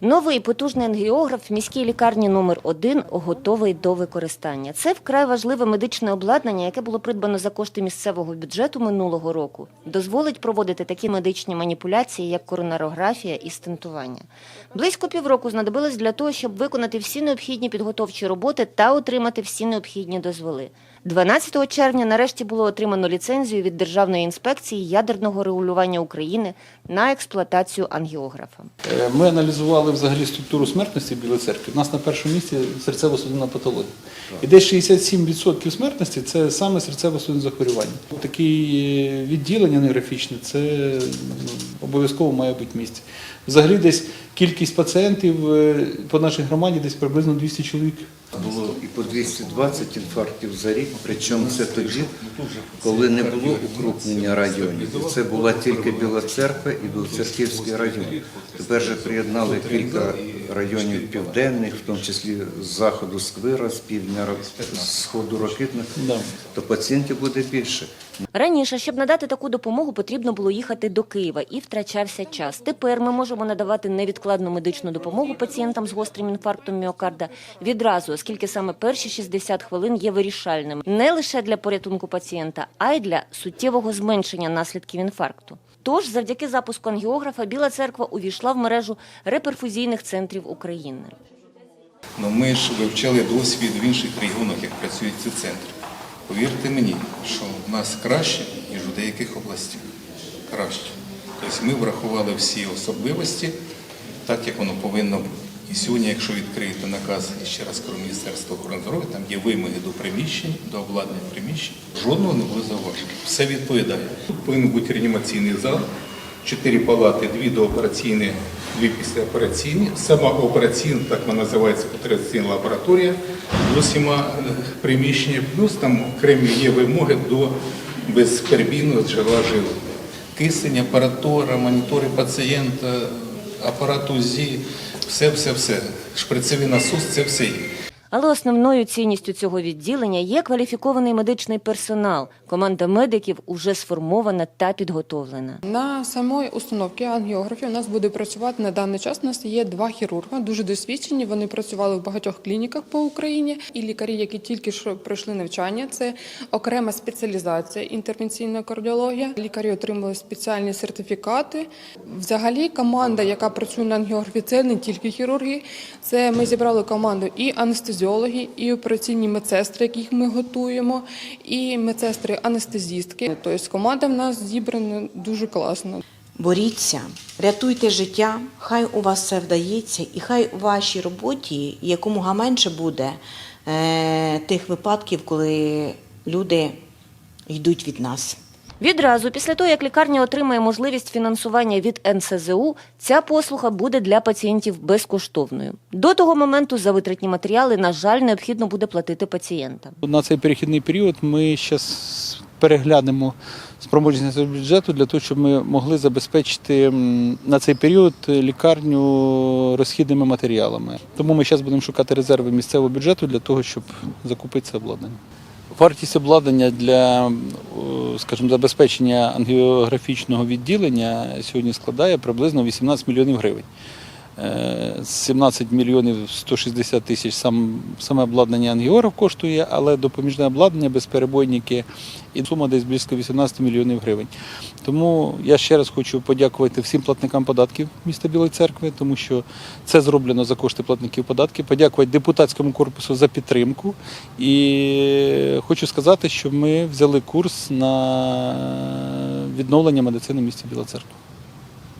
Новий потужний ангіограф в міській лікарні номер 1 готовий до використання. Це вкрай важливе медичне обладнання, яке було придбано за кошти місцевого бюджету минулого року. Дозволить проводити такі медичні маніпуляції, як коронарографія і стентування. Близько півроку знадобилось для того, щоб виконати всі необхідні підготовчі роботи та отримати всі необхідні дозволи. 12 червня нарешті було отримано ліцензію від Державної інспекції ядерного регулювання України на експлуатацію ангіографа. Е, Ми аналізували взагалі структуру смертності в Білій церкві. У нас на першому місці серцево-судинна патологія. І десь 67% смертності це саме серцево-судинне захворювання. Таке відділення нейрофічне це ну, обов'язково має бути в місті. Взагалі десь кількість пацієнтів е, по нашій громаді десь приблизно 200 чоловік. Було по 220 інфарктів за рік, причому це тоді, коли не було укрупнення районів. Це була тільки Біла Церква і Білоцерківський район. Тепер же приєднали кілька районів південних, в тому числі з заходу Сквира, з півдня з сходу Рокитних, Да. то пацієнтів буде більше. Раніше, щоб надати таку допомогу, потрібно було їхати до Києва і втрачався час. Тепер ми можемо надавати невідкладну медичну допомогу пацієнтам з гострим інфарктом міокарда відразу, оскільки саме перші 60 хвилин є вирішальними не лише для порятунку пацієнта, а й для суттєвого зменшення наслідків інфаркту. Тож, завдяки запуску ангіографа, Біла церква увійшла в мережу реперфузійних центрів України. Ну, ми ж вивчали досвід в інших регіонах, як працюють ці центри. Повірте мені, що в нас краще, ніж у деяких областях. Краще. Тобто ми врахували всі особливості, так як воно повинно бути. І сьогодні, якщо відкриєте наказ, ще раз кажу, Міністерства охорони здоров'я, там є вимоги до приміщень, до обладнання приміщень. Жодного не було зауважень. Все відповідає. Тут повинен бути реанімаційний зал, чотири палати, дві доопераційні, дві післяопераційні. Сама операційна, так вона називається операційна лабораторія з усіма е. Плюс там окремі є вимоги до безперебійного джерела живлення. Кисень, апаратура, монітори пацієнта, апарат УЗІ, все, все, все. Шприцевий насос, це все є. Але основною цінністю цього відділення є кваліфікований медичний персонал. Команда медиків уже сформована та підготовлена. На самої установці ангіографії у нас буде працювати на даний час. У нас є два хірурга, дуже досвідчені. Вони працювали в багатьох клініках по Україні. І лікарі, які тільки що пройшли навчання, це окрема спеціалізація інтервенційна кардіологія. Лікарі отримали спеціальні сертифікати. Взагалі, команда, яка працює на ангіографії, це не тільки хірурги. Це ми зібрали команду і анестезіологи, і операційні медсестри, яких ми готуємо, і медсестри-анестезістки. Тобто команда в нас зібрана дуже класно. Боріться, рятуйте життя, хай у вас все вдається, і хай у вашій роботі якомога менше буде е, тих випадків, коли люди йдуть від нас. Відразу після того, як лікарня отримає можливість фінансування від НСЗУ, ця послуга буде для пацієнтів безкоштовною. До того моменту за витратні матеріали, на жаль, необхідно буде платити пацієнтам. На цей перехідний період ми зараз переглянемо спроможність бюджету для того, щоб ми могли забезпечити на цей період лікарню розхідними матеріалами. Тому ми зараз будемо шукати резерви місцевого бюджету для того, щоб закупити це обладнання. Вартість обладнання для, скажімо, забезпечення ангіографічного відділення сьогодні складає приблизно 18 мільйонів гривень. Е, 17 мільйонів 160 тисяч сам, саме обладнання ангіограф коштує, але допоміжне обладнання, безперебойники і сума десь близько 18 мільйонів гривень. Тому я ще раз хочу подякувати всім платникам податків міста Білої церкви, тому що це зроблено за кошти платників податків. Подякувати депутатському корпусу за підтримку. І хочу сказати, що ми взяли курс на відновлення медицини в місті Біла Церква.